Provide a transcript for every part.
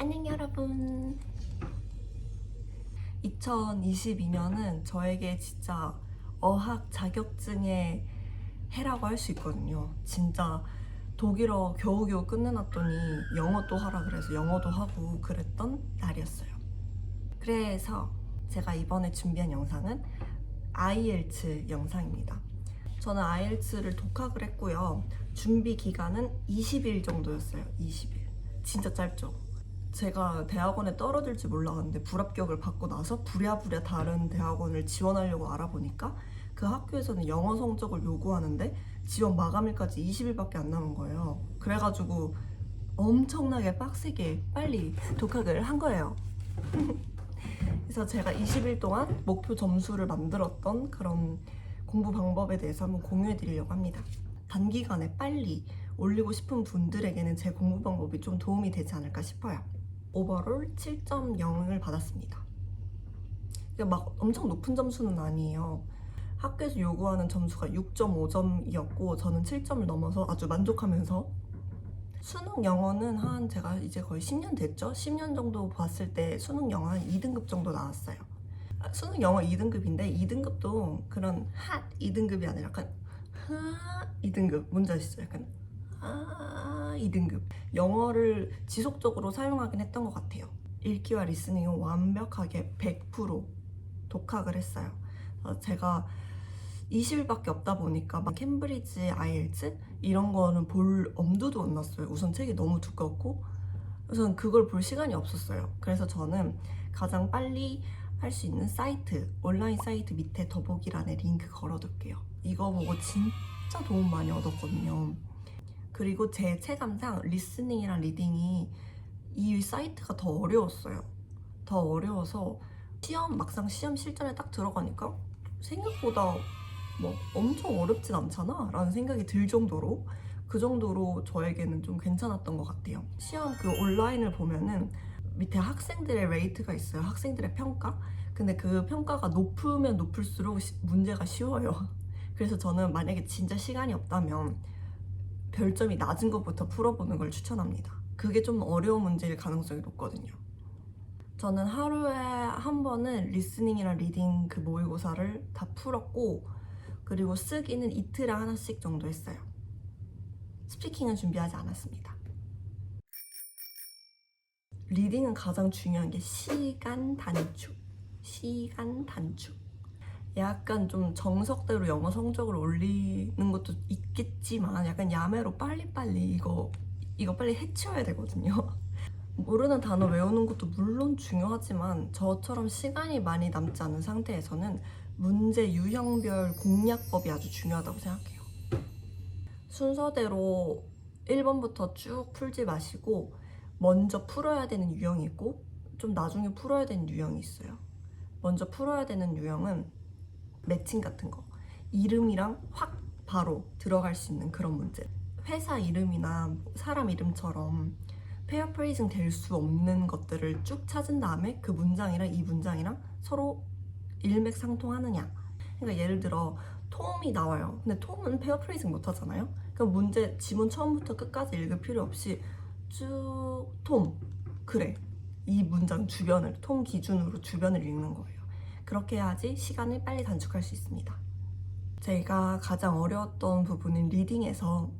안녕 여러분. 2022년은 저에게 진짜 어학 자격증의 해라고 할 수 있거든요. 진짜 독일어 겨우겨우 끝내놨더니 영어도 하라 그래서 영어도 하고 그랬던 날이었어요. 그래서 제가 이번에 준비한 영상은 IELTS 영상입니다. 저는 IELTS를 독학을 했고요. 준비 기간은 20일 정도였어요. 20일. 진짜 짧죠. 제가 대학원에 떨어질지 몰랐는데 불합격을 받고 나서 부랴부랴 다른 대학원을 지원하려고 알아보니까 그 학교에서는 영어 성적을 요구하는데 지원 마감일까지 20일밖에 안 남은 거예요. 그래가지고 엄청나게 빡세게 빨리 독학을 한 거예요. 그래서 제가 20일 동안 목표 점수를 만들었던 그런 공부 방법에 대해서 한번 공유해 드리려고 합니다. 단기간에 빨리 올리고 싶은 분들에게는 제 공부 방법이 좀 도움이 되지 않을까 싶어요. 오버롤 7.0을 받았습니다. 이게 막 엄청 높은 점수는 아니에요. 학교에서 요구하는 점수가 6.5점이었고 저는 7점을 넘어서 아주 만족하면서 수능 영어는 한 제가 이제 거의 10년 됐죠? 10년 정도 봤을 때 수능 영어 한 2등급 정도 나왔어요. 아, 수능 영어 2등급인데 2등급도 그런 핫 2등급이 아니라 약간 하 2등급 뭔지 아시죠? 약간 아 2등급 영어를 지속적으로 사용하긴 했던 것 같아요. 읽기와 리스닝은 완벽하게 100% 독학을 했어요. 어, 제가 20일밖에 없다 보니까 막 캠브리지 아이엘츠 이런 거는 볼 엄두도 안 났어요. 우선 책이 너무 두껍고 우선 그걸 볼 시간이 없었어요. 그래서 저는 가장 빨리 할 수 있는 사이트 온라인 사이트 밑에 더보기란에 링크 걸어둘게요. 이거 보고 진짜 도움 많이 얻었거든요. 그리고 제 체감상 리스닝이랑 리딩이 이 사이트가 더 어려웠어요. 더 어려워서 시험 막상 시험 실전에 딱 들어가니까 생각보다 뭐 엄청 어렵진 않잖아 라는 생각이 들 정도로 그 정도로 저에게는 좀 괜찮았던 것 같아요. 시험 그 온라인을 보면은 밑에 학생들의 레이트가 있어요. 학생들의 평가. 근데 그 평가가 높으면 높을수록 시- 문제가 쉬워요. 그래서 저는 만약에 진짜 시간이 없다면 별점이 낮은 것부터 풀어보는 걸 추천합니다. 그게 좀 어려운 문제일 가능성이 높거든요. 저는 하루에 한 번은 리스닝이랑 리딩 그 모의고사를 다 풀었고 그리고 쓰기는 이틀에 하나씩 정도 했어요. 스피킹은 준비하지 않았습니다. 리딩은 가장 중요한 게 시간 단축. 시간 단축. 약간 좀 정석대로 영어 성적을 올리는 것도 있겠지만 약간 야매로 빨리빨리 이거 이거 빨리 해치워야 되거든요. 모르는 단어 외우는 것도 물론 중요하지만 저처럼 시간이 많이 남지 않은 상태에서는 문제 유형별 공략법이 아주 중요하다고 생각해요. 순서대로 1번부터 쭉 풀지 마시고 먼저 풀어야 되는 유형이 있고 좀 나중에 풀어야 되는 유형이 있어요. 먼저 풀어야 되는 유형은 매칭 같은 거. 이름이랑 확 바로 들어갈 수 있는 그런 문제. 회사 이름이나 사람 이름처럼 페어프레이징 될 수 없는 것들을 쭉 찾은 다음에 그 문장이랑 이 문장이랑 서로 일맥상통하느냐. 그러니까 예를 들어 톰이 나와요. 근데 톰은 페어프레이징 못 하잖아요. 그럼 문제 지문 처음부터 끝까지 읽을 필요 없이 쭉 톰. 그래. 이 문장 주변을 톰 기준으로 주변을 읽는 거예요. 그렇게 해야지 시간을 빨리 단축할 수 있습니다. 제가 가장 어려웠던 부분은 리딩에서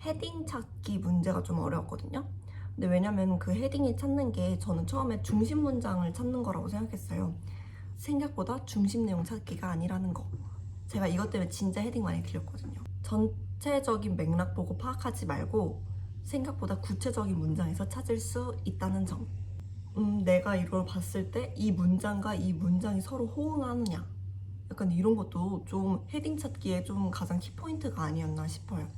헤딩 찾기 문제가 좀 어려웠거든요. 근데 왜냐면 그 헤딩이 찾는 게 저는 처음에 중심 문장을 찾는 거라고 생각했어요. 생각보다 중심 내용 찾기가 아니라는 거. 제가 이것 때문에 진짜 헤딩 많이 틀렸거든요. 전체적인 맥락 보고 파악하지 말고 생각보다 구체적인 문장에서 찾을 수 있다는 점. 음, 내가 이걸 봤을 때 이 문장과 이 문장이 서로 호응하느냐. 약간 이런 것도 좀 헤딩 찾기에 좀 가장 키포인트가 아니었나 싶어요.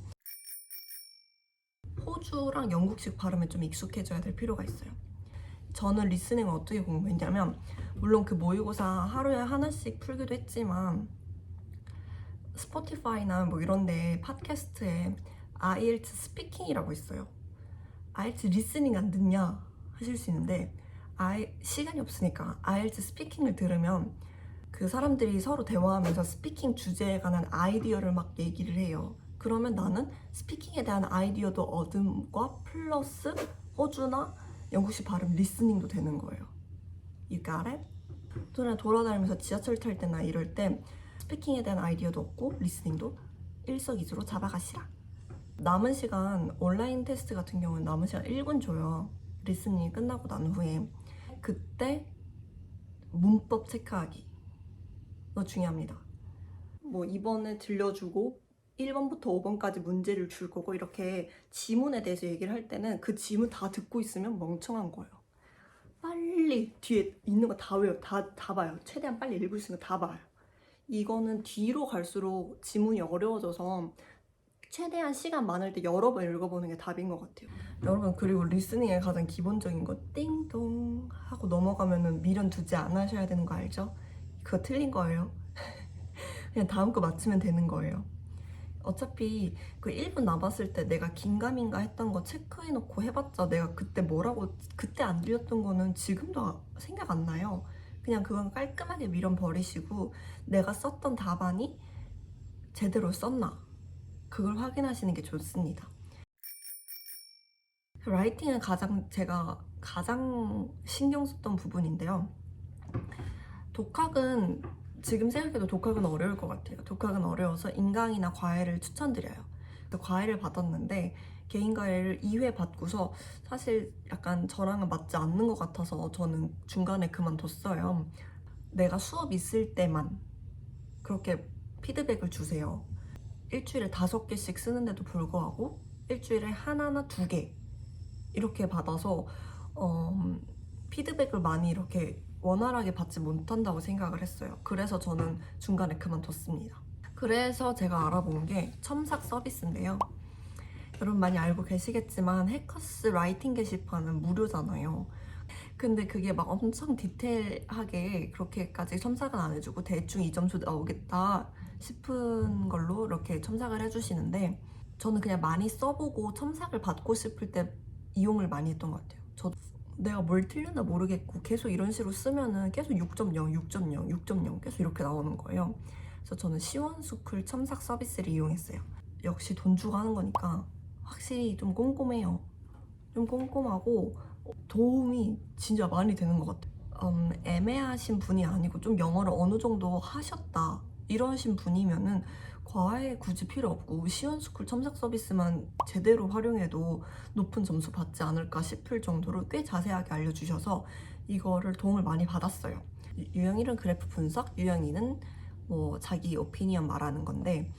호주랑 영국식 발음에 좀 익숙해져야 될 필요가 있어요. 저는 리스닝을 어떻게 공부했냐면 물론 그 모의고사 하루에 하나씩 풀기도 했지만 스포티파이나 뭐 이런데 팟캐스트에 IELTS 스피킹이라고 있어요. IELTS 리스닝 안 듣냐 하실 수 있는데 아이, 시간이 없으니까 IELTS 스피킹을 들으면 그 사람들이 서로 대화하면서 스피킹 주제에 관한 아이디어를 막 얘기를 해요. 그러면 나는 스피킹에 대한 아이디어도 얻음과 플러스 호주나 영국식 발음 리스닝도 되는 거예요. You got it? 저는 돌아다니면서 지하철 탈 때나 이럴 때 스피킹에 대한 아이디어도 없고 리스닝도 일석이조로 잡아가시라. 남은 시간 온라인 테스트 같은 경우는 남은 시간 1분 줘요. 리스닝이 끝나고 난 후에 그때 문법 체크하기 너 중요합니다. 뭐 이번에 들려주고 1번부터 5번까지 문제를 줄 거고 이렇게 지문에 대해서 얘기를 할 때는 그 지문 다 듣고 있으면 멍청한 거예요. 빨리 뒤에 있는 거 다 외워, 다, 다 봐요. 최대한 빨리 읽을 수 있는 거 다 봐요. 이거는 뒤로 갈수록 지문이 어려워져서 최대한 시간 많을 때 여러 번 읽어보는 게 답인 것 같아요. 여러분 그리고 리스닝의 가장 기본적인 거 띵동 하고 넘어가면은 미련 두지 않으셔야 되는 거 알죠? 그거 틀린 거예요. 그냥 다음 거 맞추면 되는 거예요. 어차피 그 1분 남았을 때 내가 긴가민가 했던 거 체크해놓고 해봤자 내가 그때 뭐라고 그때 안 들렸던 거는 지금도 아- 생각 안 나요. 그냥 그건 깔끔하게 미련 버리시고 내가 썼던 답안이 제대로 썼나 그걸 확인하시는 게 좋습니다. 라이팅은 가장 제가 가장 신경 썼던 부분인데요. 독학은 지금 생각해도 독학은 어려울 것 같아요. 독학은 어려워서 인강이나 과외를 추천드려요. 그 과외를 받았는데 개인 과외를 2회 받고서 사실 약간 저랑은 맞지 않는 것 같아서 저는 중간에 그만뒀어요. 내가 수업 있을 때만 그렇게 피드백을 주세요. 일주일에 다섯 개씩 쓰는데도 불구하고 일주일에 하나나 두 개 이렇게 받아서 어, 피드백을 많이 이렇게 원활하게 받지 못한다고 생각을 했어요. 그래서 저는 중간에 그만뒀습니다. 그래서 제가 알아본 게 첨삭 서비스인데요. 여러분 많이 알고 계시겠지만 해커스 라이팅 게시판은 무료잖아요. 근데 그게 막 엄청 디테일하게 그렇게까지 첨삭은 안 해주고 대충 이 점수 나오겠다 싶은 걸로 이렇게 첨삭을 해주시는데 저는 그냥 많이 써보고 첨삭을 받고 싶을 때 이용을 많이 했던 것 같아요. 저 내가 뭘 틀렸나 모르겠고 계속 이런 식으로 쓰면은 계속 6.0, 6.0, 6.0 계속 이렇게 나오는 거예요. 그래서 저는 시원스쿨 첨삭 서비스를 이용했어요. 역시 돈 주고 하는 거니까 확실히 좀 꼼꼼해요. 좀 꼼꼼하고 도움이 진짜 많이 되는 것 같아요. 음, 애매하신 분이 아니고 좀 영어를 어느 정도 하셨다 이러신 분이면은 과외 굳이 필요 없고 시원스쿨 첨삭 서비스만 제대로 활용해도 높은 점수 받지 않을까 싶을 정도로 꽤 자세하게 알려주셔서 이거를 도움을 많이 받았어요. 유- 유영일은 그래프 분석, 유영이는 뭐 자기 오피니언 말하는 건데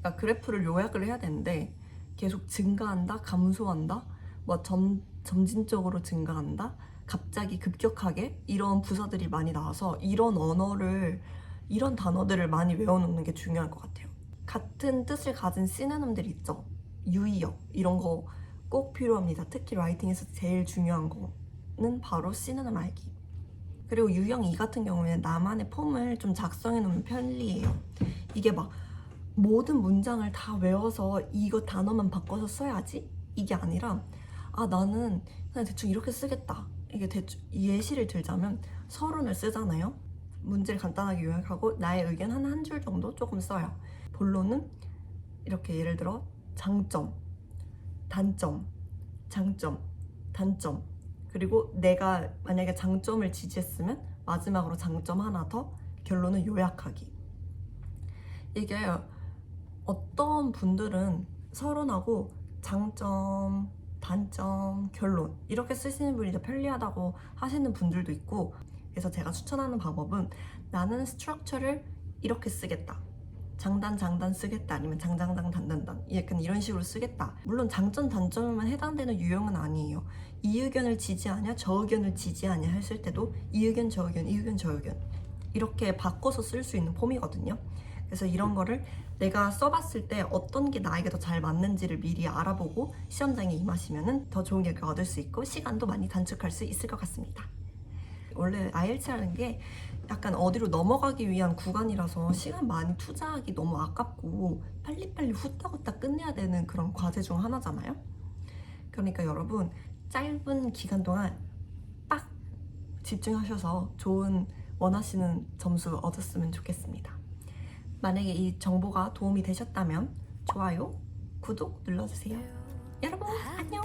그러니까 그래프를 요약을 해야 되는데 계속 증가한다, 감소한다, 뭐 점, 점진적으로 증가한다, 갑자기 급격하게 이런 부사들이 많이 나와서 이런 언어를 이런 단어들을 많이 외워놓는 게 중요할 것 같아요. 같은 뜻을 가진 시네놈들 있죠. 유의어 이런 거 꼭 필요합니다. 특히 라이팅에서 제일 중요한 거는 바로 시네놈 알기. 그리고 유형 2 같은 경우에는 나만의 폼을 좀 작성해 놓으면 편리해요. 이게 막 모든 문장을 다 외워서 이거 단어만 바꿔서 써야지 이게 아니라 아 나는 그냥 대충 이렇게 쓰겠다. 이게 대충 예시를 들자면 서론을 쓰잖아요. 문제를 간단하게 요약하고 나의 의견 한 한 줄 정도 조금 써요. 본론은 이렇게 예를 들어 장점, 단점, 장점, 단점. 그리고 내가 만약에 장점을 지지했으면 마지막으로 장점 하나 더 결론은 요약하기. 이게 어떤 분들은 서론하고 장점, 단점, 결론 이렇게 쓰시는 분이 더 편리하다고 하시는 분들도 있고 그래서 제가 추천하는 방법은 나는 스트럭처를 이렇게 쓰겠다. 장단 장단 쓰겠다 아니면 장장장 단단단 약간 이런 식으로 쓰겠다. 물론 장점 단점에만 해당되는 유형은 아니에요. 이 의견을 지지하냐 저 의견을 지지하냐 했을 때도 이 의견 저 의견 이 의견 저 의견 이렇게 바꿔서 쓸 수 있는 폼이거든요. 그래서 이런 거를 내가 써봤을 때 어떤 게 나에게 더 잘 맞는지를 미리 알아보고 시험장에 임하시면 더 좋은 결과 얻을 수 있고 시간도 많이 단축할 수 있을 것 같습니다 원래 IELTS라는 게 약간 어디로 넘어가기 위한 구간이라서 시간 많이 투자하기 너무 아깝고 빨리빨리 후딱후딱 끝내야 되는 그런 과제 중 하나잖아요. 그러니까 여러분 짧은 기간 동안 빡 집중하셔서 좋은 원하시는 점수 얻었으면 좋겠습니다. 만약에 이 정보가 도움이 되셨다면 좋아요, 구독 눌러주세요. 여러분 안녕!